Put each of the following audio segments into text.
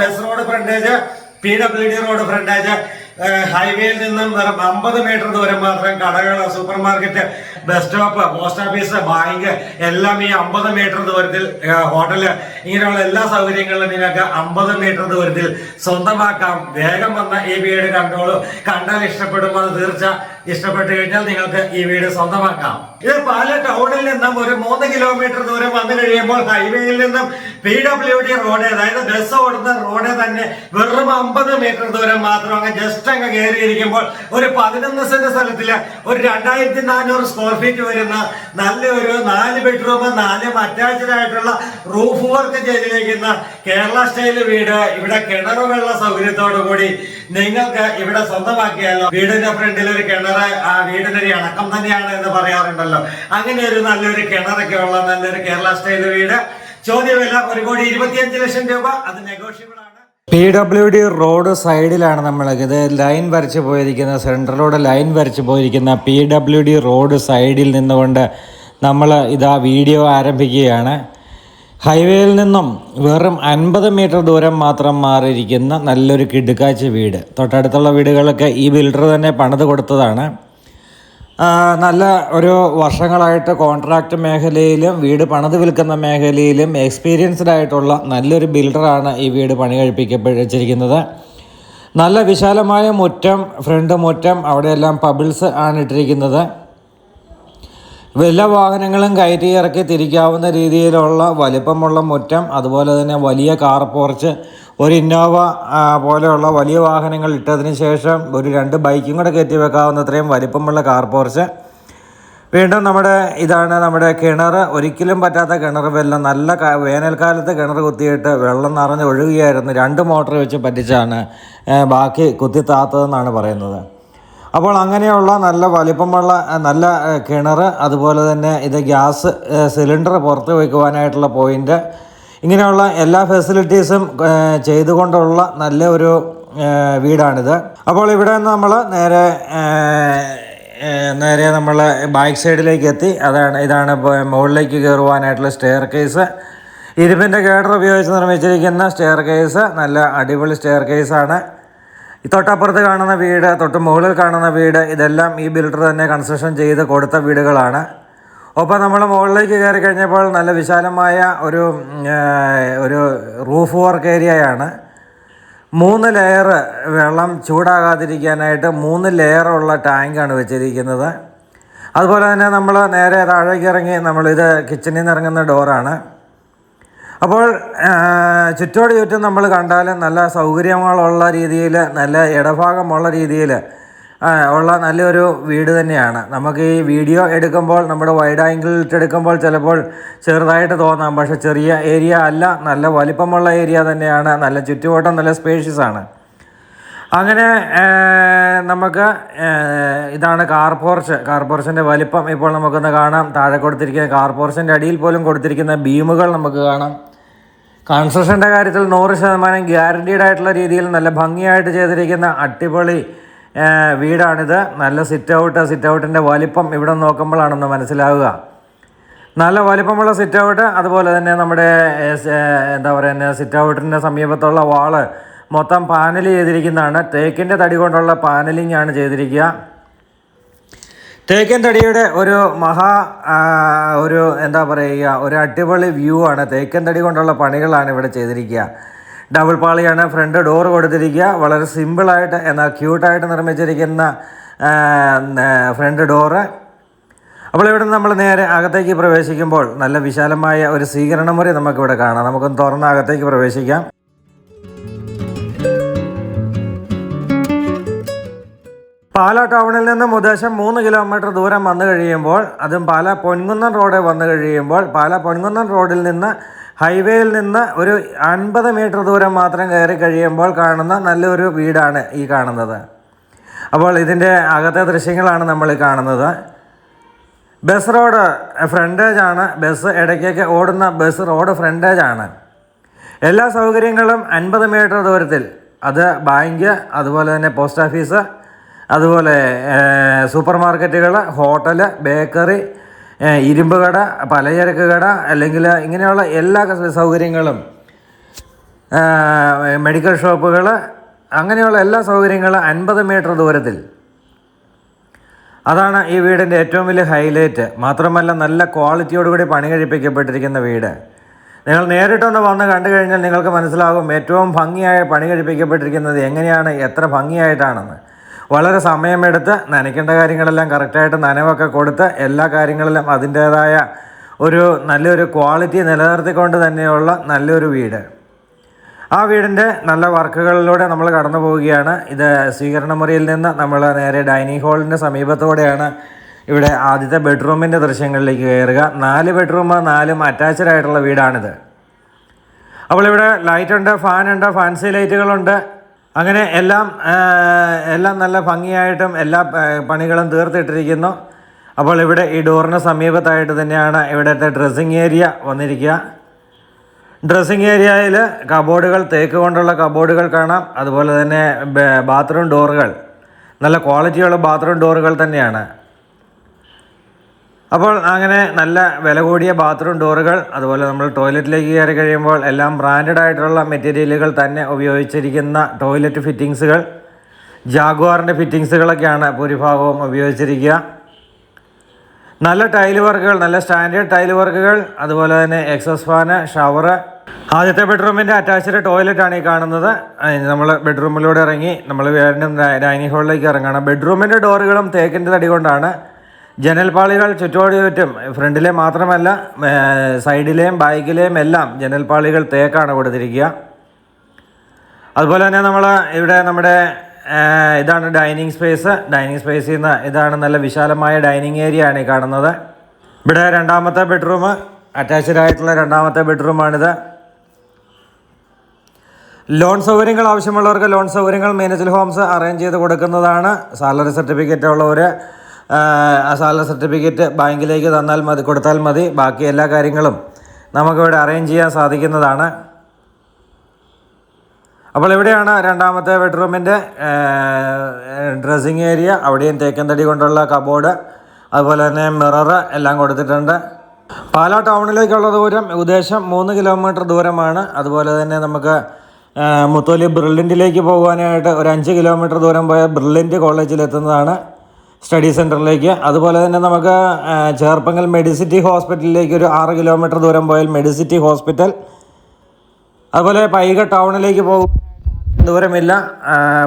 Bus road frontage P W D road frontage ഹൈവേയിൽ നിന്നും വെറും അമ്പത് മീറ്റർ ദൂരം മാത്രം കടകൾ supermarket bus stop post office bank എല്ലാം ഈ അമ്പത് മീറ്റർ ദൂരത്തിൽ ഹോട്ടൽ ഇങ്ങനെയുള്ള എല്ലാ സൗകര്യങ്ങളും നിങ്ങൾക്ക് അമ്പത് മീറ്റർ ദൂരത്തിൽ സ്വന്തമാക്കാം. വേഗം വന്ന ഈ വീട് കണ്ടോളൂ. കണ്ടാൽ ഇഷ്ടപ്പെടുമ്പോൾ തീർച്ച ഇഷ്ടപ്പെട്ടു കഴിഞ്ഞാൽ നിങ്ങൾക്ക് ഈ വീട് സ്വന്തമാക്കാം. ഇത് പാല ടൗണിൽ നിന്നും ഒരു മൂന്ന് കിലോമീറ്റർ ദൂരം വന്നു കഴിയുമ്പോൾ ഹൈവേയിൽ നിന്നും പി ഡബ്ല്യു ഡി റോഡ് അതായത് ബസ് ഓടുന്ന റോഡ് തന്നെ വെറും അമ്പത് മീറ്റർ ദൂരം മാത്രം അങ്ങ് ജസ്റ്റ് അങ്ങ് കയറിയിരിക്കുമ്പോൾ ഒരു പതിനൊന്ന് സെന്റ് സ്ഥലത്തിൽ ഒരു രണ്ടായിരത്തി നാനൂറ് സ്ക്വയർ ഫീറ്റ് വരുന്ന നല്ലൊരു നാല് ബെഡ്റൂം നാല് അറ്റാച്ച്ഡ് ആയിട്ടുള്ള റൂഫ് വർക്ക് ചെയ്തിരിക്കുന്ന കേരള സ്റ്റൈൽ വീട്. ഇവിടെ കിണർ വെള്ള സൗകര്യത്തോടു കൂടി നിങ്ങൾക്ക് ഇവിടെ സ്വന്തമാക്കിയാലോ? വീടിന്റെ ഫ്രണ്ടിൽ ഒരു കിണർ ആ വീടിനൊരു ഇണക്കം തന്നെയാണ് എന്ന് പറയാറുണ്ടല്ലോ. അങ്ങനെ ഒരു നല്ലൊരു കിണറൊക്കെ ഉള്ള നല്ലൊരു കേരള സ്റ്റൈൽ വീട്. ചോദ്യവില ഒരു കോടി ഇരുപത്തിയഞ്ച് ലക്ഷം രൂപ. അത് നെഗോഷ്യബിൾ ആണ്. പി ഡബ്ല്യു ഡി റോഡ് സൈഡിലാണ് നമ്മൾ ഇത് ലൈൻ വരച്ച് പോയിരിക്കുന്ന സെൻട്രലോടെ ലൈൻ വരച്ച് പോയിരിക്കുന്ന പി ഡബ്ല്യു ഡി റോഡ് സൈഡിൽ നിന്നുകൊണ്ട് നമ്മൾ ഇതാ വീഡിയോ ആരംഭിക്കുകയാണ്. ഹൈവേയിൽ നിന്നും വെറും അൻപത് മീറ്റർ ദൂരം മാത്രം മാറിയിരിക്കുന്ന നല്ലൊരു കിടുക്കാച്ച വീട്. തൊട്ടടുത്തുള്ള വീടുകളൊക്കെ ഈ ബിൽഡർ തന്നെ പണിത് കൊടുത്തതാണ്. നല്ല ഒരു വർഷങ്ങളായിട്ട് കോൺട്രാക്റ്റ് മേഖലയിലും വീട് പണിത് വിൽക്കുന്ന മേഖലയിലും എക്സ്പീരിയൻസ്ഡ് ആയിട്ടുള്ള നല്ലൊരു ബിൽഡറാണ് ഈ വീട് പണി കഴിപ്പിക്കപ്പെട്ടിരിക്കുന്നത്. നല്ല വിശാലമായ മുറ്റം ഫ്രണ്ട് മുറ്റം അവിടെയെല്ലാം പബിൾസ് ആണ് ഇട്ടിരിക്കുന്നത്. എല്ലാ വാഹനങ്ങളും കയറ്റി ഇറക്കി തിരിക്കാവുന്ന രീതിയിലുള്ള വലിപ്പമുള്ള മുറ്റം അതുപോലെ തന്നെ വലിയ കാർ പോർച്ച് ഒരു ഇന്നോവ പോലെയുള്ള വലിയ വാഹനങ്ങൾ ഇട്ടതിന് ശേഷം ഒരു രണ്ട് ബൈക്കും കൂടെ കയറ്റി വെക്കാവുന്ന അത്രയും വലിപ്പമുള്ള കാർ പോർച്ച്. വീണ്ടും നമ്മുടെ ഇതാണ് നമ്മുടെ കിണർ. ഒരിക്കലും പറ്റാത്ത കിണർ വെള്ളം നല്ല വേനൽക്കാലത്ത് കിണർ കുത്തിയിട്ട് വെള്ളം നിറഞ്ഞ് ഒഴുകുകയായിരുന്നു രണ്ട് മോട്ടർ വെച്ച് പറ്റിച്ചാണ് ബാക്കി കുത്തി താത്തതെന്നാണ് പറയുന്നത്. അപ്പോൾ അങ്ങനെയുള്ള നല്ല വലിപ്പമുള്ള നല്ല കിണർ അതുപോലെ തന്നെ ഇത് ഗ്യാസ് സിലിണ്ടർ പുറത്ത് വയ്ക്കുവാനായിട്ടുള്ള പോയിന്റ് ഇങ്ങനെയുള്ള എല്ലാ ഫെസിലിറ്റീസും ചെയ്തുകൊണ്ടുള്ള നല്ല ഒരു വീടാണിത്. അപ്പോൾ ഇവിടെ നിന്ന് നമ്മൾ നേരെ നേരെ നമ്മൾ ബാക്ക് സൈഡിലേക്ക് എത്തി. അതാണ് ഇതാണ് മുകളിലേക്ക് കയറുവാനായിട്ടുള്ള സ്റ്റെയർ കേസ് ഇരുമ്പിന്റെ ഗേഡർ ഉപയോഗിച്ച് നിർമ്മിച്ചിരിക്കുന്ന സ്റ്റെയർ കേസ് നല്ല അടിപൊളി സ്റ്റെയർ കേസാണ് തൊട്ടപ്പുറത്ത് കാണുന്ന വീട് തൊട്ട് മുകളിൽ കാണുന്ന വീട് ഇതെല്ലാം ഈ ബിൽഡർ തന്നെ കൺസ്ട്രക്ഷൻ ചെയ്ത് കൊടുത്ത വീടുകളാണ്. ഒപ്പം നമ്മൾ മുകളിലേക്ക് കയറി കഴിഞ്ഞപ്പോൾ നല്ല വിശാലമായ ഒരു ഒരു റൂഫ് വർക്ക് ഏരിയയാണ് മൂന്ന് ലെയർ വെള്ളം ചൂടാകാതിരിക്കാനായിട്ട് മൂന്ന് ലെയറുള്ള ടാങ്കാണ് വെച്ചിരിക്കുന്നത്. അതുപോലെ തന്നെ നമ്മൾ നേരെ താഴേക്ക് ഇറങ്ങി നമ്മളിത് കിച്ചണിൽ നിന്ന് ഇറങ്ങുന്ന ഡോറാണ് അപ്പോൾ ചുറ്റോട് ചുറ്റും നമ്മൾ കണ്ടാൽ നല്ല സൗകര്യങ്ങളുള്ള രീതിയിൽ നല്ല ഇടഭാഗമുള്ള രീതിയിൽ ഉള്ള നല്ലൊരു വീട് തന്നെയാണ്. നമുക്ക് ഈ വീഡിയോ എടുക്കുമ്പോൾ നമ്മുടെ വൈഡ് ആംഗിളിൽ എടുക്കുമ്പോൾ ചിലപ്പോൾ ചെറുതായിട്ട് തോന്നാം. പക്ഷേ ചെറിയ ഏരിയ അല്ല നല്ല വലിപ്പമുള്ള ഏരിയ തന്നെയാണ്. നല്ല ചുറ്റുവട്ടം നല്ല സ്പേഷ്യസ് ആണ്. അങ്ങനെ നമുക്ക് ഇതാണ് കാർ പോർച്ച്. കാർ പോർച്ചിന്റെ വലിപ്പം ഇപ്പോൾ നമുക്കൊന്ന് കാണാം. താഴെ കൊടുത്തിരിക്കുന്ന കാർ പോർച്ചിന്റെ അടിയിൽ പോലും കൊടുത്തിരിക്കുന്ന ബീമുകൾ നമുക്ക് കാണാം. കൺസ്ട്രക്ഷന്റെ കാര്യത്തിൽ നൂറ് ശതമാനം ഗ്യാരണ്ടീഡ് ആയിട്ടുള്ള രീതിയിൽ നല്ല ഭംഗിയായിട്ട് ചെയ്തിരിക്കുന്ന അട്ടിപൊളി വീടാണിത്. നല്ല സിറ്റ് ഔട്ട് സിറ്റ് ഔട്ടിന്റെ വലിപ്പം ഇവിടെ നോക്കുമ്പോഴാണെന്ന് മനസ്സിലാവുക. നല്ല വലിപ്പമുള്ള സിറ്റ് ഔട്ട് അതുപോലെ തന്നെ നമ്മുടെ എന്താ പറയുക സിറ്റ് ഔട്ടിന്റെ സമീപത്തുള്ള വാൾ മൊത്തം പാനൽ ചെയ്തിരിക്കുന്നതാണ്. തേക്കിന്റെ തടി കൊണ്ടുള്ള പാനലിംഗ് ആണ് ചെയ്തിരിക്കുക. തേക്കൻ തടിയുടെ ഒരു മഹാ ഒരു എന്താ പറയുക ഒരു അടിപൊളി വ്യൂ ആണ്. തേക്കൻ തടി കൊണ്ടുള്ള പണികളാണ് ഇവിടെ ചെയ്തിരിക്കുക. ഡബിൾ പാളിയാണ് ഫ്രണ്ട് ഡോർ കൊടുത്തിരിക്കുക. വളരെ സിമ്പിളായിട്ട് എന്നാൽ ക്യൂട്ടായിട്ട് നിർമ്മിച്ചിരിക്കുന്ന ഫ്രണ്ട് ഡോറ് അപ്പോൾ ഇവിടെ നമ്മൾ നേരെ അകത്തേക്ക് പ്രവേശിക്കുമ്പോൾ നല്ല വിശാലമായ ഒരു സ്വീകരണ മുറി നമുക്കിവിടെ കാണാം. നമുക്കൊന്ന് തുറന്ന് അകത്തേക്ക് പ്രവേശിക്കാം. പാലാ ടൗണിൽ നിന്നും ഉദ്ദേശം മൂന്ന് കിലോമീറ്റർ ദൂരം വന്നു കഴിയുമ്പോൾ അതും പാല പൊൻകുന്നം റോഡ് വന്നു കഴിയുമ്പോൾ പാല പൊൻകുന്നം റോഡിൽ നിന്ന് ഹൈവേയിൽ നിന്ന് ഒരു അൻപത് മീറ്റർ ദൂരം മാത്രം കയറി കഴിയുമ്പോൾ കാണുന്ന നല്ലൊരു വീടാണ് ഈ കാണുന്നത്. അപ്പോൾ ഇതിന്റെ അകത്തെ ദൃശ്യങ്ങളാണ് നമ്മൾ കാണുന്നത്. ബസ് റോഡ് ഫ്രണ്ടേജ് ആണ്. ബസ് ഇടയ്ക്കൊക്കെ ഓടുന്ന ബസ് റോഡ് ഫ്രണ്ടേജ് ആണ്. എല്ലാ സൗകര്യങ്ങളും അൻപത് മീറ്റർ ദൂരത്തിൽ. അത് ബാങ്ക് അതുപോലെ തന്നെ പോസ്റ്റ് ഓഫീസ് അതുപോലെ സൂപ്പർ മാർക്കറ്റുകൾ ഹോട്ടൽ ബേക്കറി ഇരുമ്പ് കട പലചരക്ക് കട അല്ലെങ്കിൽ ഇങ്ങനെയുള്ള എല്ലാ സൗകര്യങ്ങളും മെഡിക്കൽ ഷോപ്പുകൾ അങ്ങനെയുള്ള എല്ലാ സൗകര്യങ്ങളും അൻപത് മീറ്റർ ദൂരത്തിൽ. അതാണ് ഈ വീടിന്റെ ഏറ്റവും വലിയ ഹൈലൈറ്റ്. മാത്രമല്ല നല്ല ക്വാളിറ്റിയോടുകൂടി പണി കഴിപ്പിക്കപ്പെട്ടിരിക്കുന്ന വീട്. നിങ്ങൾ നേരിട്ടൊന്ന് വന്ന് കണ്ടു കഴിഞ്ഞാൽ നിങ്ങൾക്ക് മനസ്സിലാകും ഏറ്റവും ഭംഗിയായി പണി കഴിപ്പിക്കപ്പെട്ടിരിക്കുന്നത് എങ്ങനെയാണ് എത്ര ഭംഗിയായിട്ടാണെന്ന്. വളരെ സമയമെടുത്ത് നനയ്ക്കേണ്ട കാര്യങ്ങളെല്ലാം കറക്റ്റായിട്ട് നനവൊക്കെ കൊടുത്ത് എല്ലാ കാര്യങ്ങളിലും അതിന്റേതായ ഒരു നല്ലൊരു ക്വാളിറ്റി നിലനിർത്തിക്കൊണ്ട് തന്നെയുള്ള നല്ലൊരു വീട്. ആ വീടിന്റെ നല്ല വർക്കുകളിലൂടെ നമ്മൾ കടന്നു പോവുകയാണ്. ഇത് സ്വീകരണ മുറിയിൽ നിന്ന് നമ്മൾ നേരെ ഡൈനിങ് ഹാളിന്റെ സമീപത്തോടെയാണ് ഇവിടെ ആദ്യത്തെ ബെഡ്റൂമിന്റെ ദൃശ്യങ്ങളിലേക്ക് കയറുക. നാല് ബെഡ്റൂം നാലും അറ്റാച്ച്ഡ് ആയിട്ടുള്ള വീടാണിത്. അപ്പോൾ ഇവിടെ ലൈറ്റുണ്ട് ഫാനുണ്ട് ഫാൻസി ലൈറ്റുകളുണ്ട് അങ്ങനെ എല്ലാം എല്ലാം നല്ല ഭംഗിയായിട്ടും എല്ലാ പണികളും തീർത്തിട്ടിരിക്കുന്നു. അപ്പോൾ ഇവിടെ ഈ ഡോറിന് സമീപത്തായിട്ട് തന്നെയാണ് ഇവിടുത്തെ ഡ്രസ്സിങ് ഏരിയ വന്നിരിക്കുക. ഡ്രസ്സിങ് ഏരിയയിൽ കബോർഡുകൾ തേക്ക് കൊണ്ടുള്ള കബോർഡുകൾ കാണാം. അതുപോലെ തന്നെ ബാത്റൂം ഡോറുകൾ. നല്ല ക്വാളിറ്റിയുള്ള ബാത്റൂം ഡോറുകൾ തന്നെയാണ്. അപ്പോൾ അങ്ങനെ നല്ല വില കൂടിയ ബാത്റൂം ഡോറുകൾ അതുപോലെ നമ്മൾ ടോയ്ലറ്റിലേക്ക് കയറി കഴിയുമ്പോൾ എല്ലാം ബ്രാൻഡഡ് ആയിട്ടുള്ള മെറ്റീരിയലുകൾ തന്നെ ഉപയോഗിച്ചിരിക്കുന്ന ടോയ്ലറ്റ് ഫിറ്റിങ്സുകൾ ജാഗ്വാറിന്റെ ഫിറ്റിങ്സുകളൊക്കെയാണ് ഭൂരിഭാഗവും ഉപയോഗിച്ചിരിക്കുക. നല്ല ടൈൽ വർക്കുകൾ നല്ല സ്റ്റാൻഡേർഡ് ടൈൽ വർക്കുകൾ അതുപോലെ തന്നെ എക്സസ് ഫാന് ഷവർ ആദ്യത്തെ ബെഡ്റൂമിന്റെ അറ്റാച്ച്ഡ് ടോയ്ലറ്റ് ആണ് ഈ കാണുന്നത്. നമ്മൾ ബെഡ്റൂമിലൂടെ ഇറങ്ങി നമ്മൾ വീണ്ടും ഡൈനിങ് ഹാളിലേക്ക് ഇറങ്ങണം ബെഡ്റൂമിന്റെ ഡോറുകളും തേക്കിന്റെ തടി കൊണ്ടാണ്. ജനൽപ്പാളികൾ ചുറ്റോട് ചുറ്റും ഫ്രണ്ടിലെ മാത്രമല്ല സൈഡിലെയും ബാക്കിലെയും എല്ലാം ജനൽപ്പാളികൾ തേക്കാണ് കൊടുത്തിരിക്കുക. അതുപോലെ തന്നെ നമ്മൾ ഇവിടെ നമ്മുടെ ഇതാണ് ഡൈനിങ് സ്പേസ്. ഡൈനിങ് സ്പേസിൽ നിന്ന് ഇതാണ് നല്ല വിശാലമായ ഡൈനിങ് ഏരിയ ആണ് ഈ കാണുന്നത്. ഇവിടെ രണ്ടാമത്തെ ബെഡ്റൂം അറ്റാച്ച്ഡ് ആയിട്ടുള്ള രണ്ടാമത്തെ ബെഡ്റൂമാണിത്. ലോൺ സൗകര്യങ്ങൾ ആവശ്യമുള്ളവർക്ക് ലോൺ സൗകര്യങ്ങൾ മീനച്ചൽ ഹോംസ് അറേഞ്ച് ചെയ്ത് കൊടുക്കുന്നതാണ്. സാലറി സർട്ടിഫിക്കറ്റ് ഉള്ളവർ സാലറി സർട്ടിഫിക്കറ്റ് ബാങ്കിലേക്ക് തന്നാൽ മതി കൊടുത്താൽ മതി. ബാക്കി എല്ലാ കാര്യങ്ങളും നമുക്കിവിടെ അറേഞ്ച് ചെയ്യാൻ സാധിക്കുന്നതാണ്. അപ്പോൾ ഇവിടെയാണ് രണ്ടാമത്തെ ബെഡ്റൂമിന്റെ ഡ്രസ്സിങ് ഏരിയ. അവിടെയും തേക്കൻ തടി കൊണ്ടുള്ള കബോർഡ് അതുപോലെ തന്നെ മിറർ എല്ലാം കൊടുത്തിട്ടുണ്ട്. പാലാ ടൗണിലേക്കുള്ള ദൂരം ഉദ്ദേശം മൂന്ന് കിലോമീറ്റർ ദൂരമാണ്. അതുപോലെ തന്നെ നമുക്ക് ആ, മുത്തോലി ബ്രില്ലിന്റിലേക്ക് പോകുവാനായിട്ട് ഒരു അഞ്ച് കിലോമീറ്റർ ദൂരം പോയ ബ്രില്ലിന്റ് കോളേജിൽ എത്തുന്നതാണ് സ്റ്റഡി സെന്ററിലേക്ക് അതുപോലെ തന്നെ നമുക്ക് ചേർപ്പങ്ങൽ മെഡിസിറ്റി ഹോസ്പിറ്റലിലേക്ക് ഒരു ആറ് കിലോമീറ്റർ ദൂരം പോയാൽ മെഡിസിറ്റി ഹോസ്പിറ്റൽ. അതുപോലെ പൈക ടൗണിലേക്ക് പോകും. ദൂരമില്ല.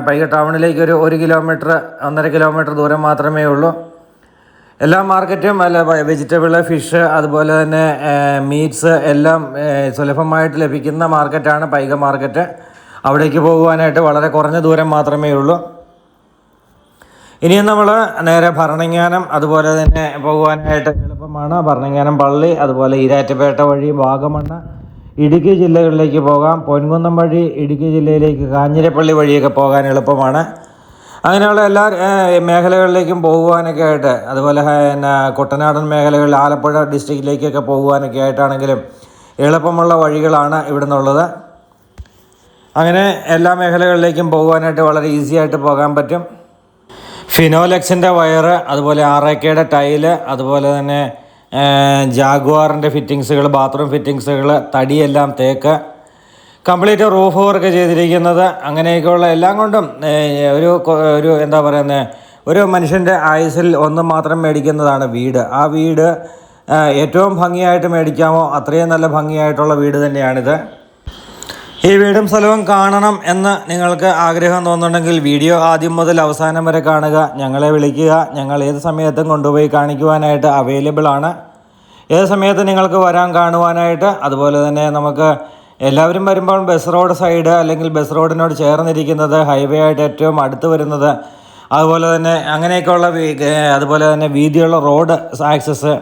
പൈക ടൗണിലേക്ക് ഒരു ഒരു കിലോമീറ്റർ ഒന്നര കിലോമീറ്റർ ദൂരം മാത്രമേ ഉള്ളൂ. എല്ലാ മാർക്കറ്റും അല്ല വെജിറ്റബിൾ ഫിഷ് അതുപോലെ തന്നെ മീറ്റ്സ് എല്ലാം സുലഭമായിട്ട് ലഭിക്കുന്ന മാർക്കറ്റാണ് പൈക മാർക്കറ്റ്. അവിടേക്ക് പോകുവാനായിട്ട് വളരെ കുറഞ്ഞ ദൂരം മാത്രമേ ഉള്ളൂ. ഇനിയും നമ്മൾ നേരെ ഭരണങ്ങാനം അതുപോലെ തന്നെ പോകുവാനായിട്ട് എളുപ്പമാണ്. ഭരണങ്ങാനം പള്ളി അതുപോലെ ഈരാറ്റുപേട്ട വഴി വാഗമണ്ണ ഇടുക്കി ജില്ലകളിലേക്ക് പോകാം. പൊൻകുന്നം വഴി ഇടുക്കി ജില്ലയിലേക്ക് കാഞ്ഞിരപ്പള്ളി വഴിയൊക്കെ പോകാൻ എളുപ്പമാണ്. അങ്ങനെയുള്ള എല്ലാ മേഖലകളിലേക്കും പോകുവാനൊക്കെ ആയിട്ട് അതുപോലെ പിന്നെ കുട്ടനാടൻ മേഖലകളിൽ ആലപ്പുഴ ഡിസ്ട്രിക്റ്റിലേക്കൊക്കെ പോകുവാനൊക്കെ ആയിട്ടാണെങ്കിലും എളുപ്പമുള്ള വഴികളാണ് ഇവിടെ നിന്നുള്ളത് അങ്ങനെ എല്ലാ മേഖലകളിലേക്കും പോകുവാനായിട്ട് വളരെ ഈസി ആയിട്ട് പോകാൻ പറ്റും. ഫിനോലെക്സിന്റെ വയറ് അതുപോലെ ആർ എ കെയുടെ ടൈൽ അതുപോലെ തന്നെ ജാഗ്വാറിന്റെ ഫിറ്റിങ്സുകൾ ബാത്റൂം ഫിറ്റിങ്സുകൾ തടിയെല്ലാം തേക്ക്. കംപ്ലീറ്റ് റൂഫ് വർക്ക് ചെയ്തിരിക്കുന്നത് അങ്ങനെയൊക്കെയുള്ള എല്ലാം കൊണ്ടും ഒരു ഒരു എന്താ പറയുന്നത് ഒരു മനുഷ്യന്റെ ആയുസിൽ ഒന്ന് മാത്രം മേടിക്കുന്നതാണ് വീട്. ആ വീട് ഏറ്റവും ഭംഗിയായിട്ട് മേടിക്കാമോ അത്രയും നല്ല ഭംഗിയായിട്ടുള്ള വീട് തന്നെയാണിത്. ഈ വീടും സ്ഥലവും കാണണം എന്ന് നിങ്ങൾക്ക് ആഗ്രഹം തോന്നുന്നുണ്ടെങ്കിൽ വീഡിയോ ആദ്യം മുതൽ അവസാനം വരെ കാണുക. ഞങ്ങളെ വിളിക്കുക. ഞങ്ങൾ ഏത് സമയത്തും കൊണ്ടുപോയി കാണിക്കുവാനായിട്ട് അവൈലബിൾ ആണ്. ഏത് സമയത്ത് നിങ്ങൾക്ക് വരാൻ കാണുവാനായിട്ട് അതുപോലെ തന്നെ നമുക്ക് എല്ലാവരും വരുമ്പോൾ ബസ് റോഡ് സൈഡ് അല്ലെങ്കിൽ ബസ് റോഡിനോട് ചേർന്നിരിക്കുന്നത് ഹൈവേ ആയിട്ട് ഏറ്റവും അടുത്ത് വരുന്നത്. അതുപോലെ തന്നെ അങ്ങനെയൊക്കെയുള്ള അതുപോലെ തന്നെ വീതിയുള്ള റോഡ് ആക്സസ്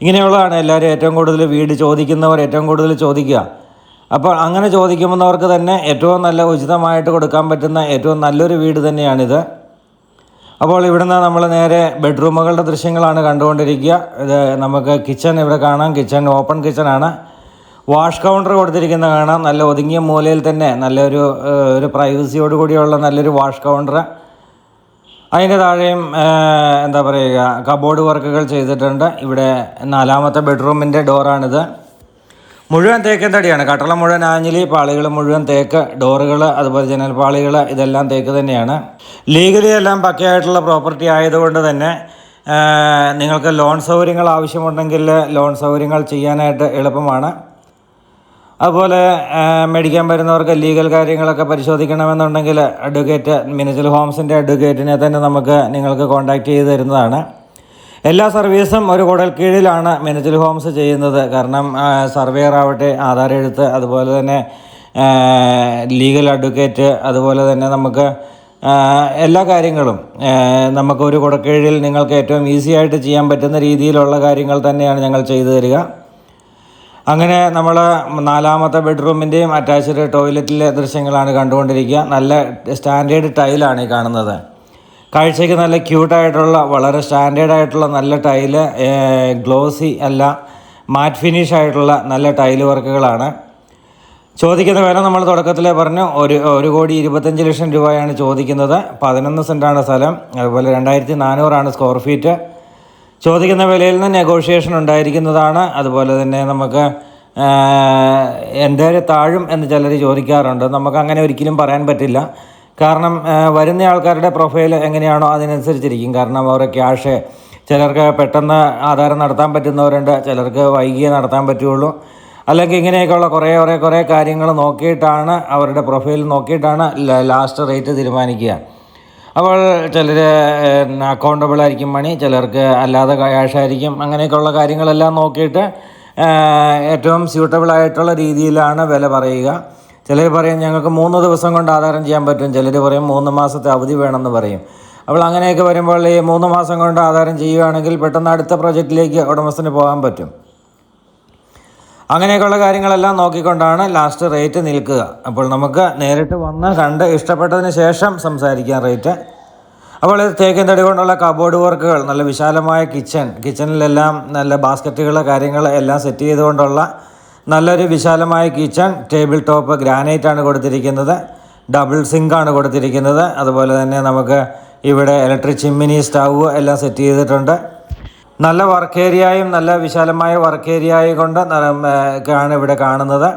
ഇങ്ങനെയുള്ളതാണ് എല്ലാവരും ഏറ്റവും കൂടുതൽ വീട് ചോദിക്കുന്നവർ ഏറ്റവും കൂടുതൽ ചോദിക്കുക. അപ്പോൾ അങ്ങനെ ചോദിക്കുന്നവർക്ക് തന്നെ ഏറ്റവും നല്ല ഉചിതമായിട്ട് കൊടുക്കാൻ പറ്റുന്ന ഏറ്റവും നല്ലൊരു വീട് തന്നെയാണിത്. അപ്പോൾ ഇവിടുന്ന് നമ്മൾ നേരെ ബെഡ്റൂമുകളുടെ ദൃശ്യങ്ങളാണ് കണ്ടുകൊണ്ടിരിക്കുക. ഇത് നമുക്ക് കിച്ചൺ ഇവിടെ കാണാം. കിച്ചൺ ഓപ്പൺ കിച്ചണാണ് വാഷ് കൗണ്ടർ കൊടുത്തിരിക്കുന്ന കാണാം. നല്ല ഒതുങ്ങിയ മൂലയിൽ തന്നെ നല്ലൊരു ഒരു പ്രൈവസിയോട് കൂടിയുള്ള നല്ലൊരു വാഷ് കൗണ്ടർ. അതിന്റെ താഴെയും എന്താ പറയുക കബോർഡ് വർക്കുകൾ ചെയ്തിട്ടുണ്ട്. ഇവിടെ നാലാമത്തെ ബെഡ്റൂമിന്റെ ഡോറാണിത്. മുഴുവൻ തേക്കൻ തടിയാണ്. കട്ടള മുഴുവൻ ആഞ്ഞിലി പാളികൾ മുഴുവൻ തേക്ക് ഡോറുകൾ അതുപോലെ ജനൽ പാളികൾ ഇതെല്ലാം തേക്ക് തന്നെയാണ്. ലീഗലി എല്ലാം പക്കയായിട്ടുള്ള പ്രോപ്പർട്ടി ആയതുകൊണ്ട് തന്നെ നിങ്ങൾക്ക് ലോൺ സൗകര്യങ്ങൾ ആവശ്യമുണ്ടെങ്കിൽ ലോൺ സൗകര്യങ്ങൾ ചെയ്യാനായിട്ട് എളുപ്പമാണ്. അതുപോലെ മേടിക്കാൻ വരുന്നവർക്ക് ലീഗൽ കാര്യങ്ങളൊക്കെ പരിശോധിക്കണമെന്നുണ്ടെങ്കിൽ അഡ്വക്കേറ്റ് മിനിച്ചൽ ഹോംസിന്റെ അഡ്വക്കേറ്റിനെ തന്നെ നമുക്ക് നിങ്ങൾക്ക് കോൺടാക്റ്റ് ചെയ്ത് തരുന്നതാണ്. എല്ലാ സർവീസും ഒരു കുടൽ കീഴിലാണ് മിനിച്ചൽ ഹോംസ് ചെയ്യുന്നത്. കാരണം സർവേയർ ആവട്ടെ ആധാർ എഴുത്ത് അതുപോലെ തന്നെ ലീഗൽ അഡ്വക്കേറ്റ് അതുപോലെ തന്നെ നമുക്ക് എല്ലാ കാര്യങ്ങളും നമുക്ക് ഒരു കുടക്കീഴിൽ നിങ്ങൾക്ക് ഏറ്റവും ഈസി ആയിട്ട് ചെയ്യാൻ പറ്റുന്ന രീതിയിലുള്ള കാര്യങ്ങൾ തന്നെയാണ് ഞങ്ങൾ ചെയ്തു തരിക. അങ്ങനെ നമ്മൾ നാലാമത്തെ ബെഡ്റൂമിന്റെയും അറ്റാച്ച്ഡ് ടോയ്ലറ്റിലെ ദൃശ്യങ്ങളാണ് കണ്ടുകൊണ്ടിരിക്കുക. നല്ല സ്റ്റാൻഡേർഡ് ടൈലാണ് ഈ കാണുന്നത്. കാഴ്ചയ്ക്ക് നല്ല ക്യൂട്ടായിട്ടുള്ള വളരെ സ്റ്റാൻഡേർഡ് ആയിട്ടുള്ള നല്ല ടൈൽ ഗ്ലോസി അല്ല മാറ്റ് ഫിനിഷ് ആയിട്ടുള്ള നല്ല ടൈൽ വർക്കുകളാണ്. ചോദിക്കുന്ന വില നമ്മൾ തുടക്കത്തിൽ പറഞ്ഞു ഒരു ഒരു കോടി ഇരുപത്തഞ്ച് ലക്ഷം രൂപയാണ് ചോദിക്കുന്നത്. പതിനൊന്ന് സെന്റാണ് സ്ഥലം അതുപോലെ രണ്ടായിരത്തി നാനൂറാണ് സ്ക്വയർ ഫീറ്റ് ചോദിക്കുന്ന വിലയിൽ നിന്ന് നെഗോഷിയേഷൻ ഉണ്ടായിരിക്കുന്നതാണ്. അതുപോലെ തന്നെ നമുക്ക് എന്തേരെ താഴും എന്ന് ചിലർ ചോദിക്കാറുണ്ട്. നമുക്ക് അങ്ങനെ ഒരിക്കലും പറയാൻ പറ്റില്ല. കാരണം വരുന്ന ആൾക്കാരുടെ പ്രൊഫൈൽ എങ്ങനെയാണോ അതിനനുസരിച്ചിരിക്കും. കാരണം അവരുടെ ക്യാഷ് ചിലർക്ക് പെട്ടെന്ന് ആധാരം നടത്താൻ പറ്റുന്നവരുണ്ട് ചിലർക്ക് വൈകിയെ നടത്താൻ പറ്റുള്ളൂ. അല്ലെങ്കിൽ ഇങ്ങനെയൊക്കെയുള്ള കുറേ കുറേ കുറേ കാര്യങ്ങൾ നോക്കിയിട്ടാണ് അവരുടെ പ്രൊഫൈൽ നോക്കിയിട്ടാണ് ലാസ്റ്റ് റേറ്റ് തീരുമാനിക്കുക. അപ്പോൾ ചിലർ അക്കൗണ്ടബിൾ ആയിരിക്കും മണി ചിലർക്ക് അല്ലാതെ ക്യാഷ് ആയിരിക്കും. അങ്ങനെയൊക്കെയുള്ള കാര്യങ്ങളെല്ലാം നോക്കിയിട്ട് ഏറ്റവും സ്യൂട്ടബിൾ ആയിട്ടുള്ള രീതിയിലാണ് വില പറയുക. ചിലർ പറയും ഞങ്ങൾക്ക് മൂന്ന് ദിവസം കൊണ്ട് ആധാരം ചെയ്യാൻ പറ്റും. ചിലർ പറയും മൂന്ന് മാസത്തെ അവധി വേണമെന്ന് പറയും. അപ്പോൾ അങ്ങനെയൊക്കെ വരുമ്പോൾ ഈ മൂന്ന് മാസം കൊണ്ട് ആധാരം ചെയ്യുകയാണെങ്കിൽ പെട്ടെന്ന് അടുത്ത പ്രോജക്റ്റിലേക്ക് ഉടമസ്ഥന് പോകാൻ പറ്റും. അങ്ങനെയൊക്കെയുള്ള കാര്യങ്ങളെല്ലാം നോക്കിക്കൊണ്ടാണ് ലാസ്റ്റ് റേറ്റ് നിൽക്കുക. അപ്പോൾ നമുക്ക് നേരിട്ട് വന്ന് കണ്ട് ഇഷ്ടപ്പെട്ടതിന് ശേഷം സംസാരിക്കാം റേറ്റ്. അപ്പോൾ ഇത് തേക്കിൻ തടി കൊണ്ടുള്ള കബോർഡ് വർക്കുകൾ നല്ല വിശാലമായ കിച്ചൺ കിച്ചണിലെല്ലാം നല്ല ബാസ്ക്കറ്റുകൾ കാര്യങ്ങൾ എല്ലാം സെറ്റ് ചെയ്തുകൊണ്ടുള്ള നല്ലൊരു വിശാലമായ കിച്ചൺ ടേബിൾ ടോപ്പ് ഗ്രാനൈറ്റ് ആണ് കൊടുത്തിരിക്കുന്നത്. ഡബിൾ സിങ്ക് ആണ് കൊടുത്തിരിക്കുന്നത്. അതുപോലെ തന്നെ നമുക്ക് ഇവിടെ ഇലക്ട്രിക് ചിമ്മിനി സ്റ്റൗ എല്ലാം സെറ്റ് ചെയ്തിട്ടുണ്ട്. നല്ല വർക്ക് ഏരിയയും നല്ല വിശാലമായ വർക്ക് ഏരിയയും കൊണ്ട് ആണ് ഇവിടെ കാണുന്നത്.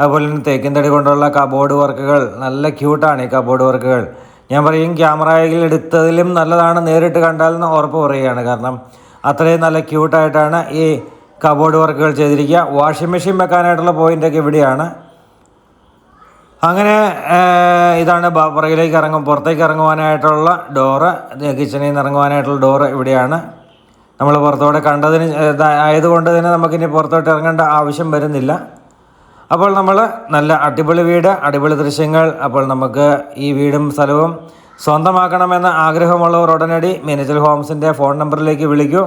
അതുപോലെ തന്നെ തേക്കിൻതടി കൊണ്ടുള്ള കബോർഡ് വർക്കുകൾ നല്ല ക്യൂട്ടാണ് ഈ കബോർഡ് വർക്കുകൾ. ഞാൻ പറയും ക്യാമറയിൽ എടുത്തതിലും നല്ലതാണ്. നേരിട്ട് കണ്ടാലെന്ന് ഉറപ്പ് പറയുകയാണ്. കാരണം അത്രയും നല്ല ക്യൂട്ടായിട്ടാണ് ഈ കബോർഡ് വർക്കുകൾ ചെയ്തിരിക്കുക. വാഷിംഗ് മെഷീൻ വെക്കാനായിട്ടുള്ള പോയിന്റൊക്കെ ഇവിടെയാണ്. അങ്ങനെ ഇതാണ് പുറകിലേക്ക് ഇറങ്ങും. പുറത്തേക്ക് ഇറങ്ങുവാനായിട്ടുള്ള ഡോറ് കിച്ചണിൽ നിന്ന് ഇറങ്ങുവാനായിട്ടുള്ള ഡോറ് ഇവിടെയാണ്. നമ്മൾ പുറത്തോടെ കണ്ടതിന് ആയതുകൊണ്ട് തന്നെ നമുക്കിനി പുറത്തോട്ട് ഇറങ്ങേണ്ട ആവശ്യം വരുന്നില്ല. അപ്പോൾ നമ്മൾ നല്ല അടിപൊളി വീട് അടിപൊളി ദൃശ്യങ്ങൾ. അപ്പോൾ നമുക്ക് ഈ വീടും സ്ഥലവും സ്വന്തമാക്കണമെന്ന ആഗ്രഹമുള്ളവർ ഉടനടി മിനിച്ചൽ ഹോംസിന്റെ ഫോൺ നമ്പറിലേക്ക് വിളിക്കൂ.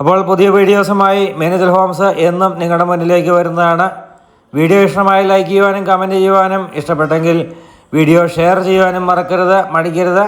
അപ്പോൾ പുതിയ വീഡിയോസുമായി മേനേജർ ഹോംസ് എന്നും നിങ്ങളുടെ മുന്നിലേക്ക് വരുന്നതാണ്. വീഡിയോ ഇഷ്ടമായി ലൈക്ക് ചെയ്യുവാനും കമന്റ് ചെയ്യുവാനും ഇഷ്ടപ്പെട്ടെങ്കിൽ വീഡിയോ ഷെയർ ചെയ്യുവാനും മറക്കരുത് മടിക്കരുത്.